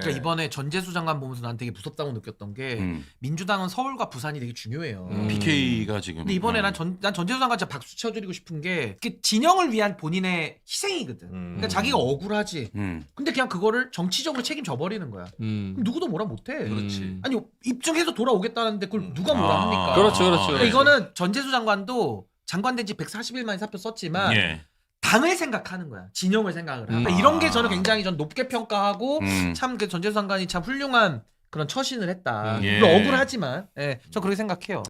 그러니까 이번에 전재수 장관 보면서 난 되게 무섭다고 느꼈던 게 음. 민주당은 서울과 부산이 되게 중요해요. 음. PK가 지금. 근데 이번에 음. 난, 전, 난 전재수 장관 진짜 박수 쳐드리고 싶은 게그 진영을 위한 본인의 희생이거든. 음. 그러니까 자기가 억울하지. 음. 근데 그냥 그거를 정치적으로 책임져 버리는 거야. 음. 그럼 누구도 뭐라 못해. 그렇지. 아니 입증해서 돌아오겠다는데 그걸 음. 누가 뭐라 아. 합니까? 그렇죠, 그렇죠. 그러니까 이거는 전재수 장관도 장관된 지 140일 만에 사표 썼지만 예. 당을 생각하는 거야. 진영을 생각을 하. 음. 이런 게 저는 굉장히 전 높게 평가하고 음. 참그 전재수 장관이 참 훌륭한 그런 처신을 했다. 예. 물론 억울하지만, 예, 저 그렇게 생각해요.